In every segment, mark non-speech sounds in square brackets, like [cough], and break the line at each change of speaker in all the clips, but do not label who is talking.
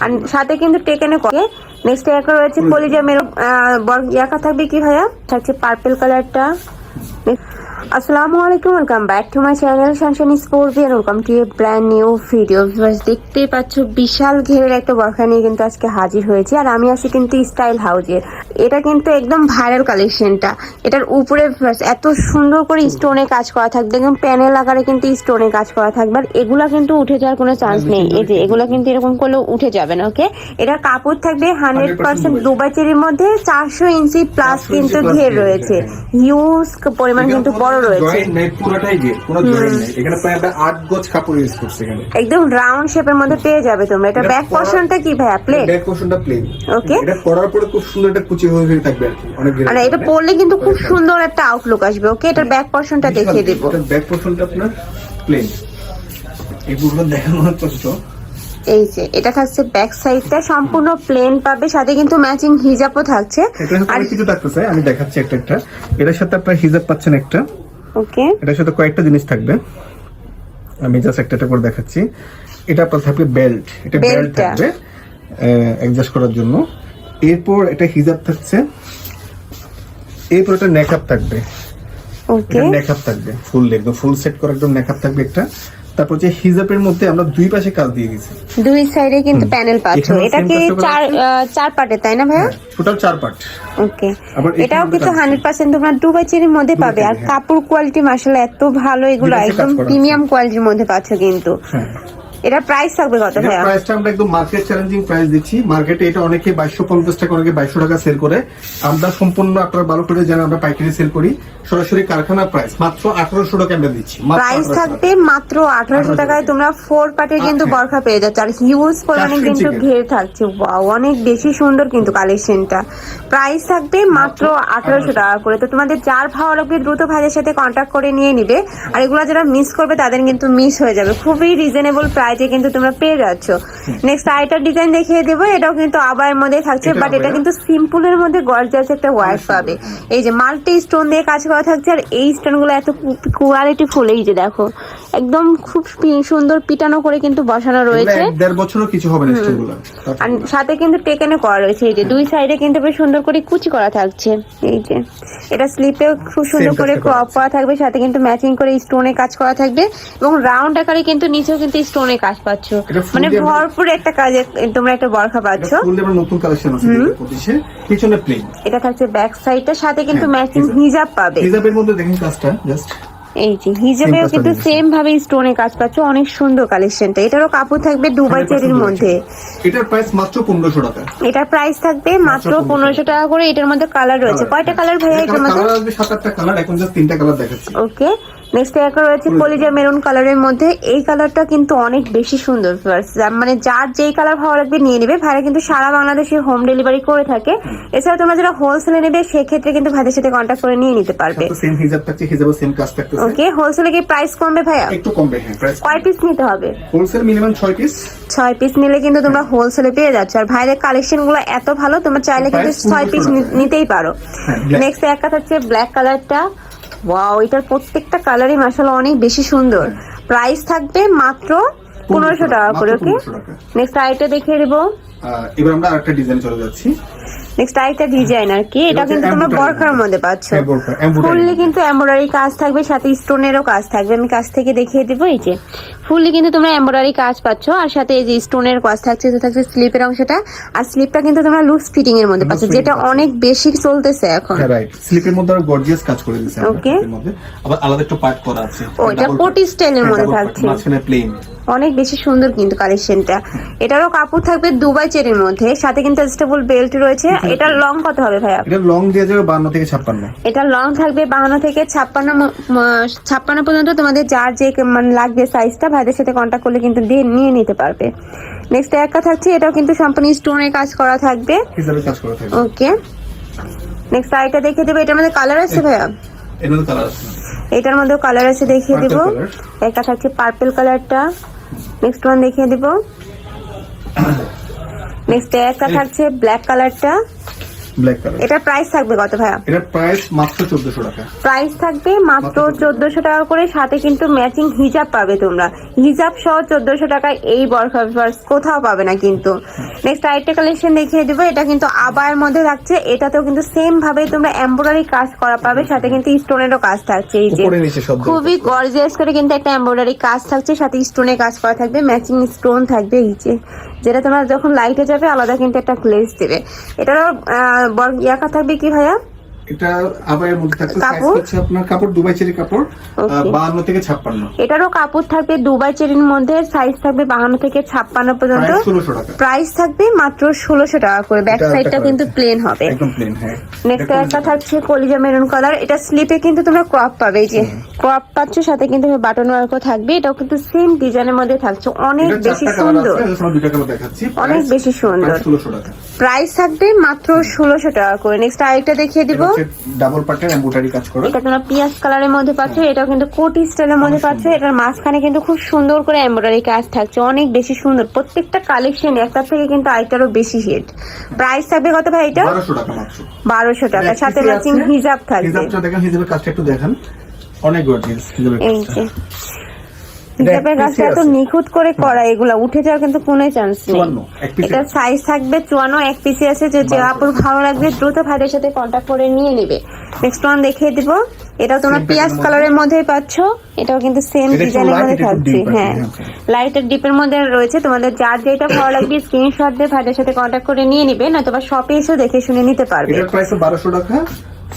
আর সাথে কিন্তু টেকেনে করে নেক্সট একটা রয়েছে কলিজা মেরো ইয়াকা থাকবে কি ভাইয়া? থাকছে পার্পল কালারটা আসসালামু আলাইকুম welcome back to my channel Shanshani Sportian welcome to a brand new video দেখতেই পাচ্ছ, বিশাল ঘেরের একটা বরখা নিয়ে কিন্তু আজকে হাজির হয়েছি। আর আমি আছি কিন্তু স্টাইল হাউজের এটা কিন্তু একদম ভাইরাল কালেকশনটা এটার উপরে এত সুন্দর করে স্টোনে কাজ করা থাকবে। একদম প্যানেল আকারে কিন্তু স্টোনে কাজ করা থাকবে। আর এগুলা কিন্তু উঠে যাওয়ার কোনো চান্স নেই। এই যে, এগুলা কিন্তু এরকম করলে উঠে যাবে না ওকে এটার কাপড় থাকবে হান্ড্রেড পার্সেন্ট দুবাই চেরির মধ্যে। চারশো ইঞ্চি প্লাস কিন্তু ঘের রয়েছে। হিউজ পরিমাণ কিন্তু বড় রয়েছে।
পুরোটাই গেট কোনো জয়েন্ট নেই। এখানে প্রায় আমরা আট গজ কাপড় ইউজ করছি এখানে।
একদম রাউন্ড শেপের মধ্যে পেয়ে যাবে তোমরা। এটা
এটা
ব্যাক
পরা-
কি ভাইয়া? প্লেট
ব্যাক পোর্শনটা প্লেন
Okay.
এটা পরার পরে খুব সুন্দর একটা কুচি হয়ে থাকবে অনেক
আর এটা পরলে কিন্তু খুব সুন্দর একটা আউটলুক আসবে ওকে এটার ব্যাক পোর্শনটা দেখিয়ে দেবো।
ব্যাক পোর্শনটা আপনার প্লেন এই দেখানো কষ্ট।
এই যে এটা থাকছে ব্যাক সাইডটা সম্পূর্ণ প্লেন পাবে সাথে কিন্তু ম্যাচিং হিজাবও থাকছে। আর
কিছু থাকতেছে আমি দেখাচ্ছি একটা একটা। এটার সাথে আপনার হিজাব পাচ্ছেন একটা।
ওকে
এটার সাথে কয়েকটা জিনিস থাকবে। আমি জাস্ট একটা একটা করে দেখাচ্ছি। এটা আপনার থাকবে বেল্ট এটা বেল্ট। থাকবে অ্যাডজাস্ট করার জন্য। এরপর এটা হিজাব থাকছে। এরপর এটা নেকআপ থাকবে।
ওকে
নেকআপ থাকবে ফুল একদম ফুল সেট করা একদম নেকআপ থাকবে একটা। তারপর যে হিজাবের মধ্যে আমরা দুই পাশে কাজ দিয়ে দিয়েছি।
দুই সাইডে কিন্তু প্যানেল পাচ্ছ এটা কি চার চার পার্টের তাই না ভাইয়া?
টোটাল চার পার্ট
ওকে এটাও কিন্তু
কাজ আছে।
হান্ড্রেড পার্সেন্ট তোমরা দুবাই চেরির মধ্যে পাবে। আর
হ্যাঁ।
কাপড় কোয়ালিটি মাশাআল্লাহ এত ভালো এগুলো একদম প্রিমিয়াম কোয়ালিটির মধ্যে পাচ্ছ কিন্তু।
হ্যাঁ।
এটা প্রাইস থাকবে কত ভাইয়া?
প্রাইসটা আমরা একদম মার্কেট চ্যালেঞ্জিং প্রাইস দিচ্ছি। মার্কেটে এটা অনেকে বাইশশো পঞ্চাশ টাকা অনেকে বাইশশো টাকা সেল করে। আমরা সম্পূর্ণ আপনার ভালো করে জানেন আমরা পাইকারি সেল করি। সরাসরি কারখানা প্রাইস মাত্র আঠারোশো টাকা আমরা দিচ্ছি।
প্রাইস থাকবে মাত্র
1800
টাকায় তোমরা ফোর পার্টের কিন্তু
হ্যাঁ।
বরখা পেয়ে যাচ্ছ। আর হিউজ পরিমাণে কিন্তু ঘের থাকছে। Wow, অনেক বেশি সুন্দর কিন্তু কালেকশনটা প্রাইস থাকবে মাত্র আঠারোশো টাকা করে। তো তোমাদের যার ভালো লাগবে দ্রুত ভাইদের সাথে কন্ট্যাক্ট করে নিয়ে নিবে। আর এগুলো যারা মিস করবে তাদের কিন্তু মিস হয়ে যাবে। খুবই রিজনেবল প্রাইসে কিন্তু তোমরা পেয়ে যাচ্ছ। নেক্সট আইটার ডিজাইন দেখিয়ে দেবো এটাও কিন্তু আবার মধ্যে থাকছে বাট এটা কিন্তু সিম্পলের মধ্যে গর্জাস একটা ওয়ার্ক পাবে। এই যে মাল্টি স্টোন দিয়ে কাজ করা থাকছে আর এই স্টোনগুলো এত কোয়ালিটি ফুল এই যে দেখো একদম খুব সুন্দর পিটানো করে কিন্তু বসানো রয়েছে।
দেড় বছরও কিছু হবে না স্টোনগুলো
আর সাথে কিন্তু টেকেনে করা রয়েছে এই যে দুই সাইডে কিন্তু বেশ সুন্দর করে কুচি করা থাকছে এই যে। এটা স্লিপে খুব সুন্দর করে ক্রপ করা থাকবে সাথে কিন্তু ম্যাচিং করে স্টোনে কাজ করা থাকবে এবং রাউন্ড আকারে কিন্তু নিচেও কিন্তু স্টোনে কাজ পাচ্ছ। মানে
দিয়ে আমরা-
একটা কাজে তোমরা একটা বরখা পাচ্ছ।
নতুন কালেকশন আছে পিছনে প্লেন
এটা থাকছে ব্যাক সাইডটা সাথে কিন্তু ম্যাচিং
হিজাব।
পাবে।
হিজাবের মধ্যে দেখেন কাজটা জাস্ট
এই যে হিজাবেও কিন্তু
দিয়েছে।
সেম ভাবে স্টোনে কাজ পাচ্ছ অনেক সুন্দর কালেকশনটা এটারও কাপড় থাকবে দুবাই চেরির মধ্যে।
এটার প্রাইস মাত্র পনেরোশো টাকা।
এটার প্রাইস থাকবে মাত্র
1500
পনেরোশো। টাকা করে এটার মধ্যে কালার রয়েছে। কয়টা কালার ভাইয়া এটার মধ্যে?
কালার আসবে সাত আটটা কালার এখন জাস্ট তিনটা কালার দেখাচ্ছি।
ওকে নেক্সট একটা রয়েছে কলিজা মেরুন কালারের মধ্যে। এই কালারটা কিন্তু অনেক বেশি সুন্দর মানে যার যেই কালার ভালো লাগবে নিয়ে নেবে। ভাইরা কিন্তু সারা বাংলাদেশে হোম ডেলিভারি করে থাকে। এছাড়া তোমরা যারা হোলসেলে নেবে সেক্ষেত্রে কিন্তু ভাইদের সাথে কন্ট্যাক্ট করে নিয়ে নিতে পারবে।
সেম হিজাব থাকছে হিজাবও সেম কাজ থাকতেছে।
ওকে হোলসেলে কি প্রাইস কমবে ভাইয়া?
একটু কমবে হ্যাঁ প্রাইস
কয় পিস নিতে হবে?
হোলসেল মিনিমাম ছয় পিস
ছয় পিস নিলে কিন্তু তোমরা হোলসেলে পেয়ে যাচ্ছ। আর ভাইদের কালেকশনগুলো এত ভালো তোমরা চাইলে কিন্তু ছয় পিস
1500
নিতেই পারো।
হ্যাঁ,
নেক্সট এক কথা হচ্ছে ব্ল্যাক কালারটা ওয়াও এটার প্রত্যেকটা কালারই মাসাল অনেক বেশি সুন্দর। প্রাইস থাকবে মাত্র পনেরোশো টাকা করে ওকে
1500 টাকা।
নেক্সট আইটা দেখিয়ে দেবো।
এবার আমরা আরেকটা ডিজাইন চলে যাচ্ছি।
নেক্সট আইটা ডিজাইন আর কি এটা কিন্তু তোমরা বরখার মধ্যে পাচ্ছ।
হ্যাঁ,
ফুললি কিন্তু এমব্রয়ডারি কাজ থাকবে সাথে স্টোনেরও কাজ থাকবে। আমি কাছ থেকে দেখিয়ে দেবো এই যে। ফুললি কিন্তু তোমরা এমব্রয়ডারি কাজ পাচ্ছ আর সাথে এই যে স্টোনের কাজ থাকছে তো থাকছে স্লিপের অংশটা। আর স্লিপটা কিন্তু তোমরা লুজ ফিটিং এর মধ্যে পাচ্ছ যেটা অনেক বেশি চলতেছে এখন।
হ্যাঁ রাইট স্লিপের মধ্যে আরও গর্জিয়াস কাজ করে দিয়েছে মধ্যে। আবার আলাদা একটু পার্ট করা আছে।
ও, এটা
Double
পটি স্টাইলের
হ্যাঁ,
মধ্যে থাকছে।
মাঝখানে প্লেন
অনেক বেশি সুন্দর কিন্তু কালেকশনটা এটারও কাপড় থাকবে দুবাই চেরির মধ্যে সাথে কিন্তু অ্যাডজাস্টেবল বেল্ট রয়েছে। এটার লং কত হবে ভাইয়া?
এটা লং দিয়ে যাবে বান্ন থেকে ছাপ্পান্ন।
এটা লং থাকবে বাহান্ন থেকে ছাপ্পান্ন ম- ম- ছাপ্পান্ন পর্যন্ত তোমাদের যার যে মানে লাগবে সাইজটা ভাইদের সাথে কন্ট্যাক্ট করলে কিন্তু দিয়ে নিয়ে নিতে পারবে। নেক্সট একটা থাকছে এটাও কিন্তু সম্পূর্ণ স্টোনের কাজ করা থাকবে।
হিসাবে কাজ করে থাকবে।
ওকে নেক্সট আইটা দেখে দেবো এটার মধ্যে কালার আছে ভাইয়া?
এর মধ্যে কালার আছে।
এটার মধ্যেও কালার আছে দেখিয়ে দেবো। একটা থাকছে পার্পল কালারটা নেক্সট ওয়ান দেখিয়ে দেবো। [coughs] নেক্সট একটা থাকছে ব্ল্যাক কালারটা
ব্ল্যাক কালার
এটা প্রাইস থাকবে কত ভাইয়া?
এটার প্রাইস মাত্র চোদ্দশো টাকা।
প্রাইস থাকবে মাত্র
মাত্র
চোদ্দশো। টাকা করে সাথে কিন্তু ম্যাচিং হিজাব পাবে তোমরা। হিজাব সহ টাকায় এই বরখা কোথাও পাবে না কিন্তু। নেক্সট আরেকটা কালেকশন দেখিয়ে দেবো এটা কিন্তু আবায়ের মধ্যে থাকছে। এটাতেও কিন্তু সেম ভাবে তোমরা এমব্রয়ডারি কাজ করা পাবে সাথে কিন্তু স্টোনেরও কাজ থাকছে এই যে। খুবই গর্জিয়াস করে কিন্তু একটা এমব্রয়ডারি কাজ থাকছে সাথে স্টোনে কাজ করা থাকবে ম্যাচিং স্টোন থাকবে এই যে। যেটা তোমরা যখন লাইটে যাবে আলাদা কিন্তু একটা গ্লেজ দেবে। এটারও বর- ইয়াকা থাকবে কি ভাইয়া?
এটা আবার মধ্যে থাকছে সাইজ
কাপড়?
হচ্ছে আপনার কাপড় দুবাই চেরি কাপড়
Okay.
বাহান্ন থেকে ছাপ্পান্ন।
এটারও কাপড় থাকবে দুবাই চেরির মধ্যে সাইজ থাকবে বাহান্ন থেকে ছাপ্পান্ন পর্যন্ত।
প্রাইস
থাকবে মাত্র টাকা করে। ব্যাক সাইডটা কিন্তু প্লেন হবে।
একদম প্লেন হ্যাঁ।
নেক্সট একটা থাকছে কলিজা মেরুন কালার এটা স্লিপে কিন্তু তোমরা ক্রপ পাবে এই যে ক্রপ পাচ্ছ সাথে কিন্তু বাটন ওয়ার্কও থাকবে। এটাও কিন্তু সেম ডিজাইনের মধ্যে থাকছে। অনেক বেশি সুন্দর। অনেক বেশি সুন্দর। প্রাইস থাকবে মাত্র ষোলোশো টাকা করে। নেক্সট আরেকটা দেখিয়ে দিব।
ডাবল পার্টের এম্বোটারি কাজ করা।
এটা তোমরা পিয়াজ কালারের মধ্যে পাচ্ছ এটাও কিন্তু কোটি স্টাইলের মধ্যে পাচ্ছ এটার মাঝখানে কিন্তু খুব সুন্দর করে এমব্রয়ডারি কাজ থাকছে অনেক বেশি সুন্দর। প্রত্যেকটা কালেকশন একটা থেকে কিন্তু আরেকটারও বেশি হিট প্রাইস থাকবে কত ভাই এটা?
বারোশো টাকা মাত্র।
বারোশো টাকা সাথে ম্যাচিং হিজাব থাকবে।
হিজাবটা দেখেন হিজাবের কাজটা একটু দেখেন। অনেক গর্জিয়াস হিজাবের
এই যে। হিজাবের কাজটা এত নিখুঁত করে করা এগুলা উঠে যাওয়ার কিন্তু কোনো চান্স নেই।
আছে।
সাইজ থাকবে চুয়ান্ন এক পিসি আছে যে যে আপুর ভালো লাগবে দ্রুত ভাইদের সাথে কন্ট্যাক্ট করে নিয়ে নেবে। নেক্সট ওয়ান দেখিয়ে দিব। এটা তোমরা পিয়াজ কালারের মধ্যেই পাচ্ছ। এটাও কিন্তু সেম
এটা
ডিজাইনের মধ্যে থাকছে হ্যাঁ।
হ্যাঁ।
লাইটের ডিপের মধ্যে রয়েছে। তোমাদের যার যেটা ভালো লাগবে স্ক্রিনশট দিয়ে ভাইদের সাথে কন্ট্যাক্ট করে নিয়ে নিবে না তোমার শপে এসে দেখে শুনে নিতে পারবে।
এটার প্রাইস বারোশো টাকা।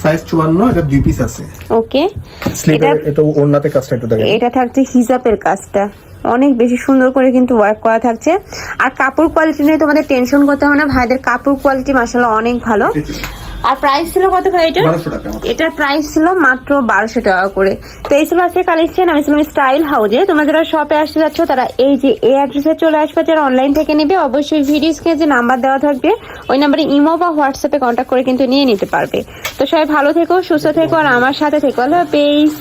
সাইজ চুয়ান্ন এটা দুই পিস আছে।
ওকে।
স্লিভের এটা ওড়নাতে কাজটা একটু দেখেন।
এটা থাকছে হিজাবের কাজটা। অনেক বেশি সুন্দর করে কিন্তু ওয়ার্ক করা থাকছে। আর কাপড় কোয়ালিটি নিয়ে তোমাদের টেনশন করতে হবে না। ভাইদের কাপড় কোয়ালিটি মাসাল্লাহ অনেক ভালো। আর প্রাইস ছিল কত ভাই এটা। এটার প্রাইস ছিল মাত্র বারোশো টাকা করে। তো এই ছিল আজকে কালেকশন আমি ছিলাম স্টাইল হাউজে তোমরা যারা শপে আসতে যাচ্ছ তারা এই যে এই অ্যাড্রেসে চলে আসবে। যারা অনলাইন থেকে নেবে অবশ্যই ভিডিও স্ক্রিনে যে নাম্বার দেওয়া থাকবে ওই নাম্বারে ইমো বা হোয়াটসঅ্যাপে কন্ট্যাক্ট করে কিন্তু নিয়ে নিতে পারবে। তো সবাই ভালো থেকো সুস্থ থেকো আর আমার সাথে থেকো। আল্লাহ হাফেজ।